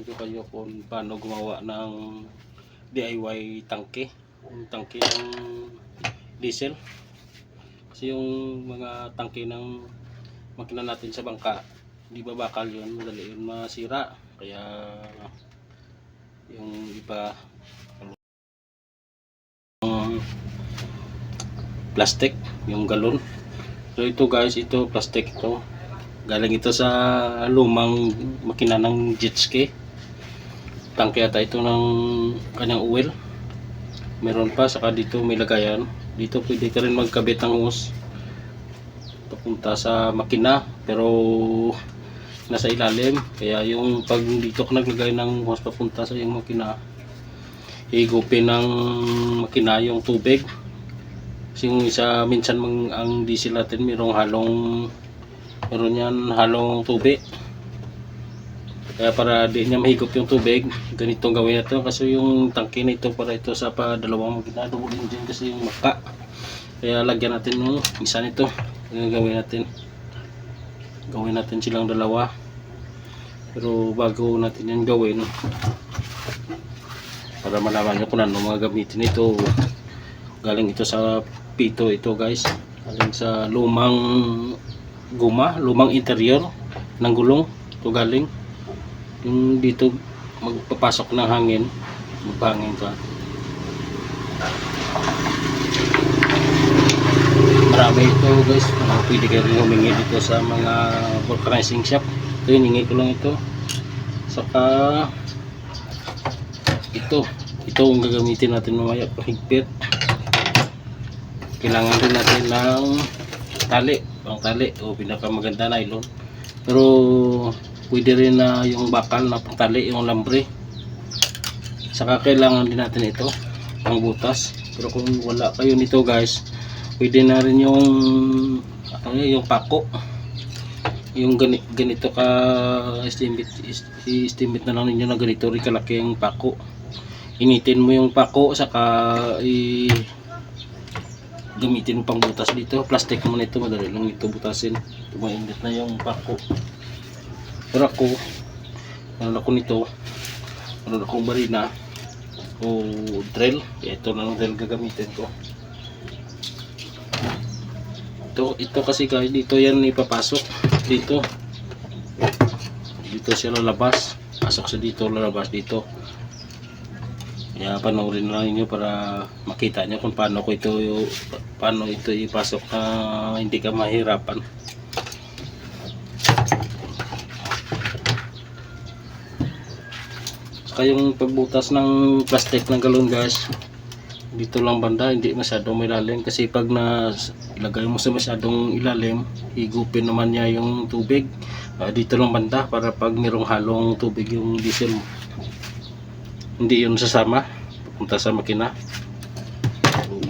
turuan ko kayo kung paano gumawa ng DIY tangke. Yung tangke ng diesel. Kasi yung mga tangke ng makina natin sa bangka di ba bakal yun? Madali yun masira. Kaya yung iba plastic yung galon. So ito guys ito plastic ito. Galing ito sa lumang makina ng jet ski tangke ata ito ng kanyang oil meron pa saka dito may lagayan. Dito pwede ka rin magkabit ng hose. Papunta sa makina pero nasa ilalim. Kaya yung pag dito ka naglagay ng hose papunta sa yung makina higupin ng makina yung tubig. Kasi yung isa minsan mang, ang diesel natin mayroong halong meron yan halong tubig kaya para di niya mahigop yung tubig ganito ang gawin natin kasi yung tangke na ito para ito sa pa dalawang makina double engine kasi yung maka kaya lagyan natin yung isa nito. Yung gawin natin. Gawin natin silang dalawa. Pero bago natin yan gawin para malaman nyo kung ano mga gamitin ito. Galing ito sa pito ito guys. Galing sa lumang guma lumang interior ng gulong. Ito galing yung dito magpapasok ng hangin maghangin ka. Marami ito guys. Uh, pwede kayo rin humingi dito sa mga vulcanizing shop. Ito hiningi ko lang ito. Saka ito. Ito ang gagamitin natin mamaya pahigpit. Kailangan din natin ng tali. Pang tali o pinakamaganda nylon pero pwede rin na yung bakal na pangtali yung lambre. Saka kailangan din natin ito pang butas. Pero kung wala kayo nito guys pwede na rin yung ano yun, yung pako. Yung gani, ganito ka estimate, estimate na lang ninyo na ganito rin kalaki yung pako. Initin mo yung pako saka i gamitin mo pang butas dito. Plastic mo nito madali lang ito butasin. Tumainit na yung pako pero ako meron ako nito? Meron akong barina o drill? Ito na lang drill gagamitin ko. Ito, ito kasi guys dito yan ipapasok. Dito. Dito siya lalabas. Pasok sa dito lalabas dito. Kaya panoorin lang niyo para makita niyo kung paano ko ito paano ito ipasok na hindi ka mahirapan Saka yung pagbutas ng plastic ng galon guys dito lang banda hindi masyadong malalim kasi pag na ilagay mo sa masyadong ilalim higupin naman niya yung tubig. Ah, dito lang banda para pag mayroong halong tubig yung diesel mo. Hindi yun sasama papunta sa makina.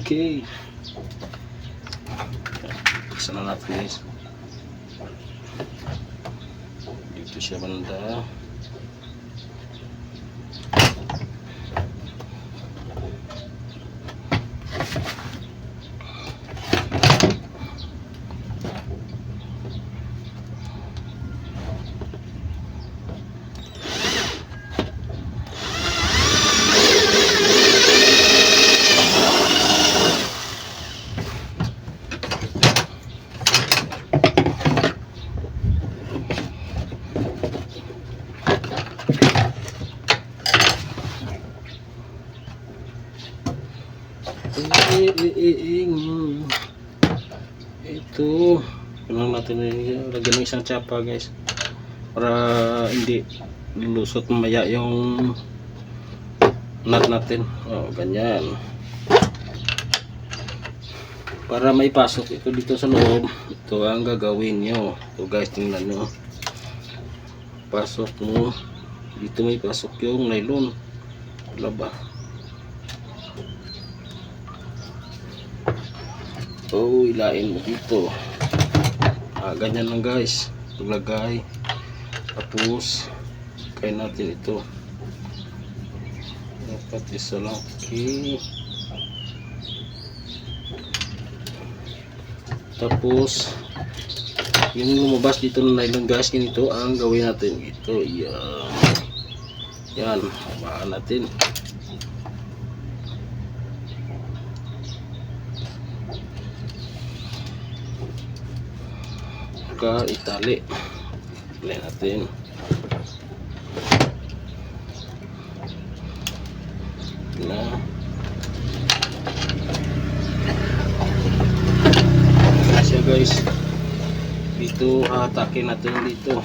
Okay. Buksan na natin guys. Dito siya banda Ito. Kailangan natin na lagyan ng isang tsapa guys. Para hindi lulusot mamaya yung nut natin. Oh, ganyan. Para maipasok ito dito sa loob, ito ang gagawin nyo. Ito guys, tingnan nyo. Pasok mo. Dito may pasok yung nylon. Wala ba? Oh, ilain mo dito. Ah, ganyan lang guys. Paglagay. Tapos, kain natin ito. Dapat isa lang. Okay. Tapos, yung lumabas dito ng nylon guys ganito ang gawin natin ito yan yan hamaan natin ka itali. Itali natin. Na siya guys. Dito hatakin natin dito.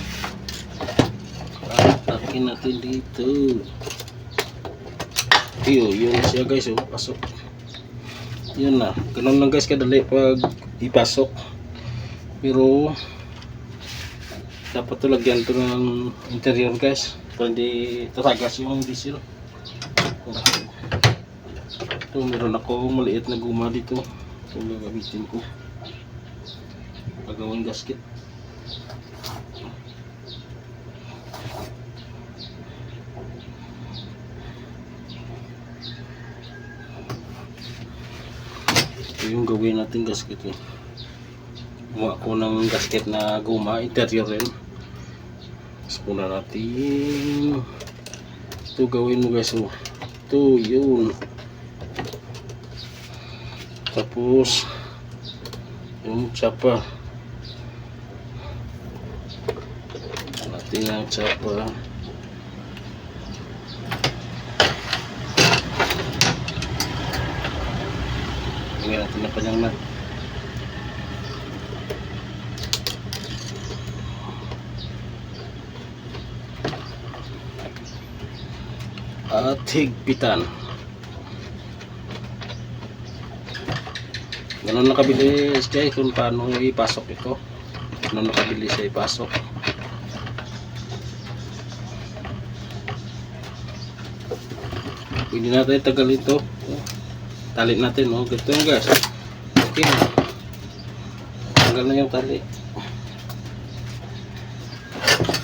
Hatakin natin dito. Yun yun siya guys oh, pasok. Yun na. Ganun lang guys kadali pag ipasok. Pero dapat to lagyan to ng interior guys. Hindi tatagas yung diesel. Ito meron ako maliit na guma dito. Ito gagamitin ko. Pagawang gasket. Ito yung gawin natin gasket eh gumawa ko ng gasket na guma interior rin. Tapos muna natin. Ito gawin mo guys oh. ito yun. Tapos yung tsapa. Natin ang tsapa. Tingnan natin na kanyang nut at higpitan. Ganun nakabili siya kung paano ipasok ito. Ganun nakabili siya ipasok. Pwede natin tagal ito. Tali natin oh. Ganito yung guys okay. Tagal na yung tali.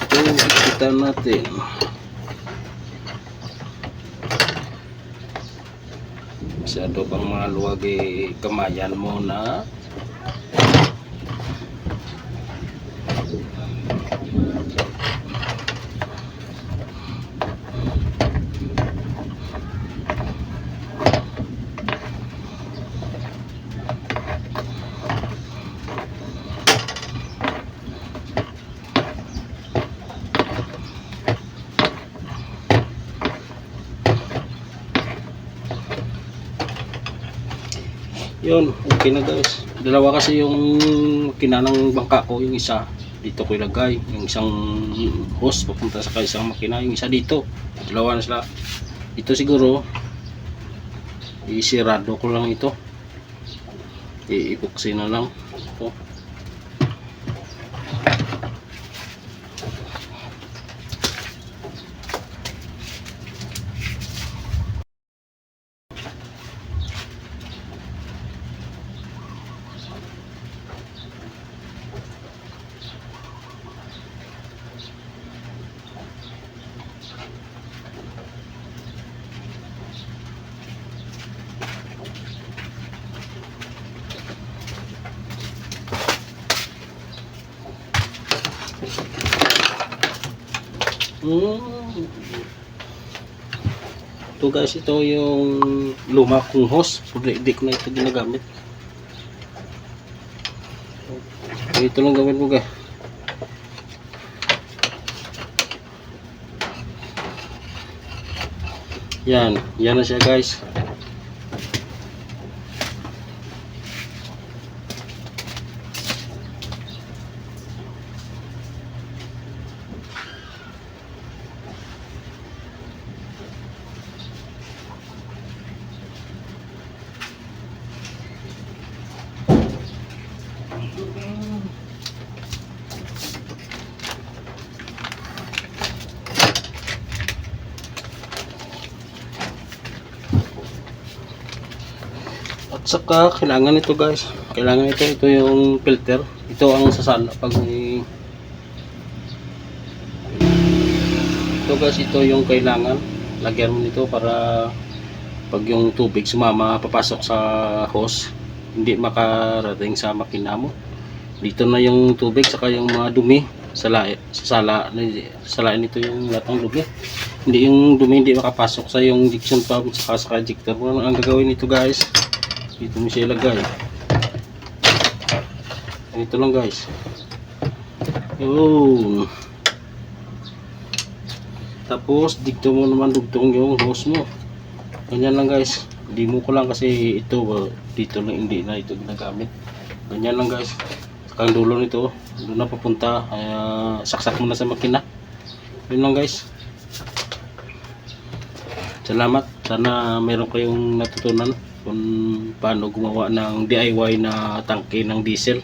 Ito higpitan natin masyado pang maluwag eh, kamayan mo na yun okay na guys. Dalawa kasi yung kinanang bangka ko yung isa dito ko ilagay yung isang hose papunta sa isang makina yung isa dito. Dalawa na sila. Ito siguro isirado ko lang ito. Iipuksi na lang. Ito Mm. Ito guys, ito yung luma kong hose. Hindi, ko na ito ginagamit. Ito lang gawin mo guys. Yan, yan na siya guys. At saka kailangan ito guys. Kailangan ito ito yung filter. Ito ang sasala pag Ito guys, ito yung kailangan. Lagyan mo nito para pag yung tubig sumama papasok sa hose, hindi makarating sa makina mo. Dito na yung tubig saka yung mga dumi sa la sa sala salain nito yung lahat ng dumi. Hindi yung dumi hindi makapasok sa yung diction pump saka sa injector. Ano ang gagawin nito guys? Dito mo siya ilagay. Ito lang guys. Yun. Tapos dito mo naman dugtong yung hose mo. Ganyan lang guys. Hindi mo ko lang kasi ito uh, dito lang hindi na ito ginagamit. Ganyan lang guys. Saka ang dulo nito, doon na papunta. Kaya saksak mo na sa makina. Yun lang guys. Salamat. Sana meron kayong natutunan kung paano gumawa ng DIY na tangke ng diesel.